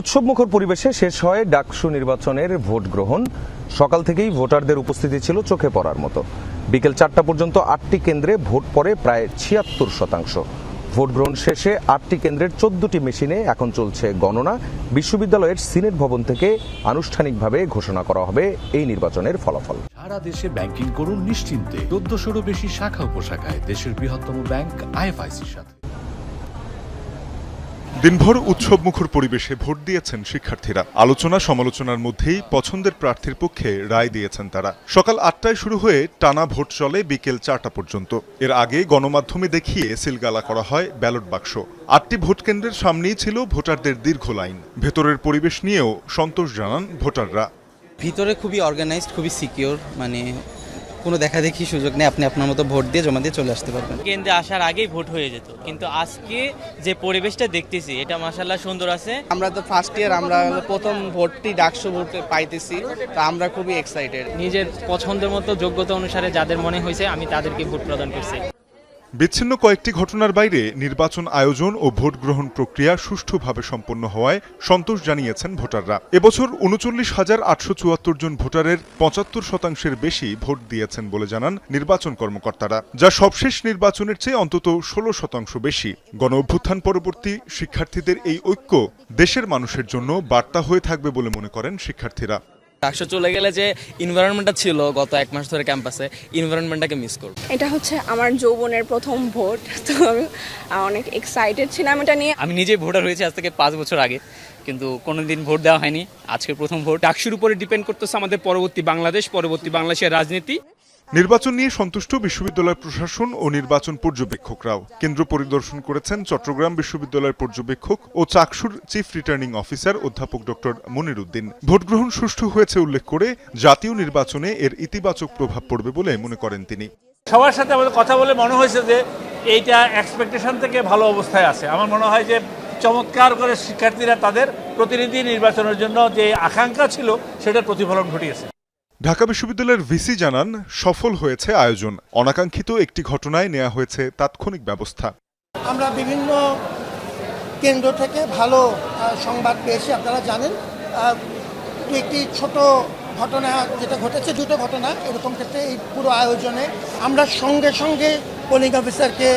উৎসবমুখর পরিবেশে শেষ হয় ডাকসু নির্বাচনের ভোট গ্রহণ। সকাল থেকেই ভোটারদের উপস্থিতি ছিল চোখে পড়ার মতো। বিকেল চারটা পর্যন্ত আটটি কেন্দ্রে ভোট পড়ে প্রায় ছিয়াত্তর শতাংশ। ভোট গ্রহণ শেষে আটটি কেন্দ্রের চোদ্দটি মেশিনে এখন চলছে গণনা। বিশ্ববিদ্যালয়ের সিনেট ভবন থেকে আনুষ্ঠানিকভাবে ঘোষণা করা হবে এই নির্বাচনের ফলাফল। সারা দেশে ব্যাংকিং করুন নিশ্চিন্তে। চোদ্দশোরও বেশি শাখা উপশাখায় দেশের বৃহত্তম ব্যাংক আইএফআইসির সাথে। দিনভর উৎসবমুখর পরিবেশে ভোট দিয়েছেন শিক্ষার্থীরা। আলোচনা সমালোচনার মধ্যেই পছন্দের প্রার্থীর পক্ষে রায় দিয়েছেন তারা। সকাল আটটায় শুরু হয়ে টানা ভোট চলে বিকেল চারটা পর্যন্ত। এর আগে গণমাধ্যমে দেখিয়ে সিলগালা করা হয় ব্যালট বাক্স। আটটি ভোট কেন্দ্রের সামনেই ছিল ভোটারদের দীর্ঘ লাইন। ভেতরের পরিবেশ নিয়েও সন্তোষ জানান ভোটাররা। ভিতরে খুবই অর্গানাইজড খুবই সিকিওর মানে কোনো দেখা দেখি সুযোগ নেই আপনি আপনার মতো ভোট দিয়ে জমা দিয়ে চলে আসতে পারবেন। কেন্দ্রে আসার আগেই ভোট হয়ে যেত কিন্তু আজকে যে পরিবেশটা দেখতেছি এটা মাসাল্লাহ সুন্দর আছে। আমরা তো ফার্স্ট ইয়ার আমরা প্রথম ভোটটি ডাকসু ভোট পাইতেছি তা আমরা খুবই এক্সাইটেড নিজের পছন্দের মতো যোগ্যতা অনুসারে যাদের মনে হয়েছে আমি তাদেরকে ভোট প্রদান করছি। বিচ্ছিন্ন কয়েকটি ঘটনার বাইরে নির্বাচন আয়োজন ও ভোট গ্রহণ প্রক্রিয়া সুষ্ঠুভাবে সম্পন্ন হওয়ায় সন্তোষ জানিয়েছেন ভোটাররা। এবছর উনচল্লিশ হাজার আটশো চুয়াত্তর জন ভোটারের পঁচাত্তর শতাংশের বেশি ভোট দিয়েছেন বলে জানান নির্বাচন কর্মকর্তারা, যা সবশেষ নির্বাচনের চেয়ে অন্তত ষোলো শতাংশ বেশি। গণ অভ্যুত্থান পরবর্তী শিক্ষার্থীদের এই ঐক্য দেশের মানুষের জন্য বার্তা হয়ে থাকবে বলে মনে করেন শিক্ষার্থীরা। ডাকসু চলে গেলে যে ইনভায়রনমেন্টটা ছিল গত এক মাস ধরে ক্যাম্পাসে ইনভায়রনমেন্টটাকে মিস করব। এটা হচ্ছে আমার যৌবনের প্রথম ভোট তো আমি অনেক এক্সাইটেড ছিলাম এটা নিয়ে। আমি নিজে ভোটার হয়েছি আজ থেকে পাঁচ বছর আগে কিন্তু কোনো দিন ভোট দেওয়া হয়নি আজকে প্রথম ভোট। ডাকসুর উপরে ডিপেন্ড করতেছে আমাদের পরবর্তী বাংলাদেশ পরবর্তী বাংলাদেশের রাজনীতি। নির্বাচন নিয়ে সন্তুষ্ট বিশ্ববিদ্যালয় প্রশাসন ও নির্বাচন পর্যবেক্ষকরাও। কেন্দ্র পরিদর্শন করেছেন চট্টগ্রাম বিশ্ববিদ্যালয়ের পর্যবেক্ষক ও চাকসুর চিফ রিটার্নিং অফিসার অধ্যাপক ডক্টর মনির উদ্দিন ভোটগ্রহণ সুষ্ঠু হয়েছে উল্লেখ করে জাতীয় নির্বাচনে এর ইতিবাচক প্রভাব পড়বে বলে মনে করেন তিনি। সবার সাথে আমাদের কথা বলে মনে হয়েছে যে এইটা এক্সপেকটেশন থেকে ভালো অবস্থায় আছে। আমার মনে হয় যে চমৎকার করে শিক্ষার্থীরা তাদের প্রতিনিধি নির্বাচনের জন্য যে আকাঙ্ক্ষা ছিল, সেটার প্রতিফলন ঘটিয়েছে। ঢাকা বিশ্ববিদ্যালয়ের ভিসি জানান, সফল হয়েছে আয়োজন। অনাকাঙ্ক্ষিত একটি ঘটনায় নেওয়া হয়েছে তাৎক্ষণিক ব্যবস্থা। আমরা বিভিন্ন কেন্দ্র থেকে ভালো সংবাদ পেয়েছি, আপনারা জানেন। একটি ছোট ঘটনা যেটা ঘটেছে, দুটো ঘটনা এরকম ক্ষেত্রে এই পুরো আয়োজনে আমরা সঙ্গে সঙ্গে পোলিং অফিসারকে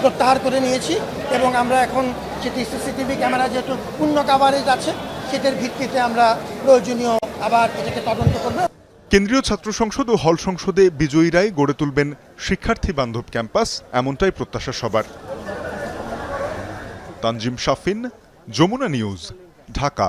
প্রত্যাহার করে নিয়েছি এবং আমরা এখন সেটি সিসিটিভি ক্যামেরা যেহেতু পূর্ণ কাভারেজ আছে, সেটার ভিত্তিতে আমরা প্রয়োজনীয় আবার এটাকে তদন্ত করব। কেন্দ্রীয় ছাত্র সংসদ ও হল সংসদে বিজয়ীরাই গড়ে তুলবেন শিক্ষার্থী বান্ধব ক্যাম্পাস, এমনটাই প্রত্যাশা সবার। তানজিম শাফিন, যমুনা নিউজ, ঢাকা।